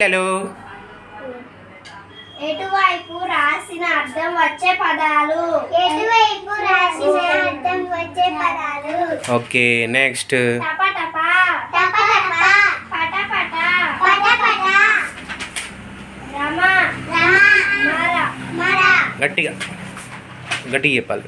పిల్లలు ఎటువైపు రాసిన అర్థం వచ్చే పదాలు? ఎటువైపు రాసిన అర్థం వచ్చే పదాలు? Okay next. టప టప. టప టప. పట పట. పట పట. రమ. రమ. మర. మర. గట్టిగా. గట్టిగా చెప్పాలి.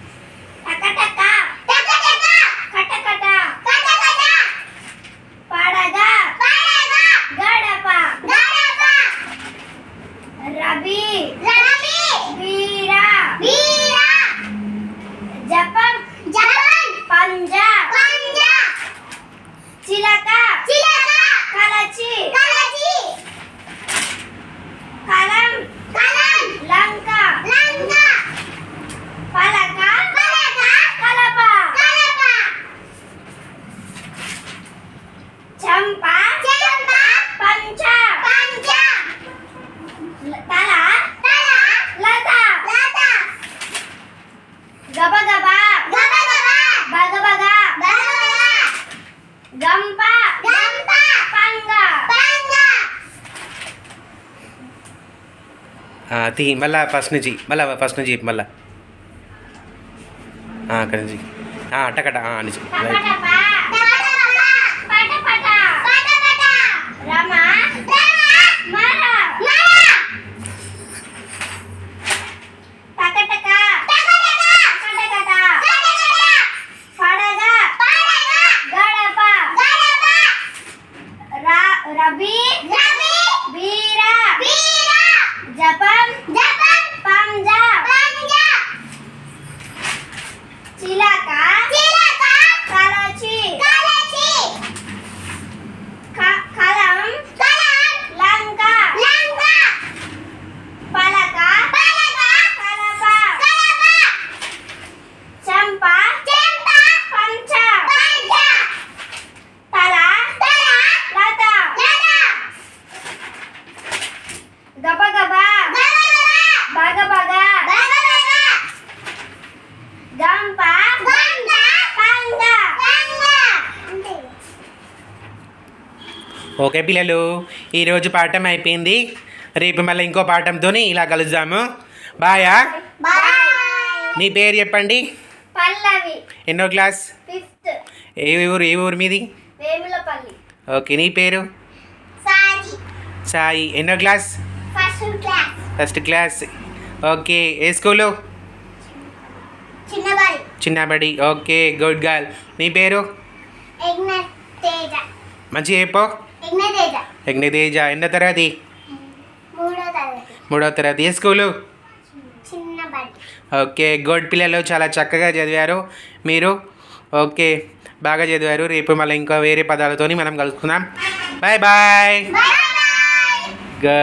గంప. గంప. పంగ. పంగ. ఆ, తీ మళ్ళా ఫస్ట్ నుంచి మళ్ళా ఫస్ట్ నుంచి మళ్ళా. ఆ, అక్కడి నుంచి. ఆ, టకట ఆ, నుంచి టప టప పట పట పట పట రమ రమ మర మర టక టక టక టక కట కట కట కట పడగ పడగ గడప గడప రా రబి రబి వీర వీర జపం జపం గబ గబ. బగ బగ. గంప. గంప పంగ పంగ ఓకే పిల్లలు ఈరోజు పాఠం అయిపోయింది. రేపు మళ్ళీ ఇంకో పాఠంతో ఇలా కలుద్దాము. బాయా బాయ్ నీ పేరు చెప్పండి. పల్లవి. ఎన్నో క్లాస్? ఫిఫ్త్. ఏ ఊరు ఏ ఊరు మీది? వేములపల్లి. ఓకే నీ పేరు? సాయి. సాయి. ఎన్నో క్లాస్? First class. ఓకే ఏ స్కూలు? చిన్నబడి. Okay good girl. నీ పేరు? మంచి చెప్పు. తేజ యజ్ఞతేజ. ఎన్నో తరగతి? మూడో తరగతి. ఏ స్కూలు? ఓకే గుడ్ పిల్లలు చాలా చక్కగా చదివారు మీరు. ఓకే బాగా చదివారు. రేపు మళ్ళీ ఇంకా వేరే పదాలతోని మనం కలుసుకుందాం. Bye bye. Bye bye. Good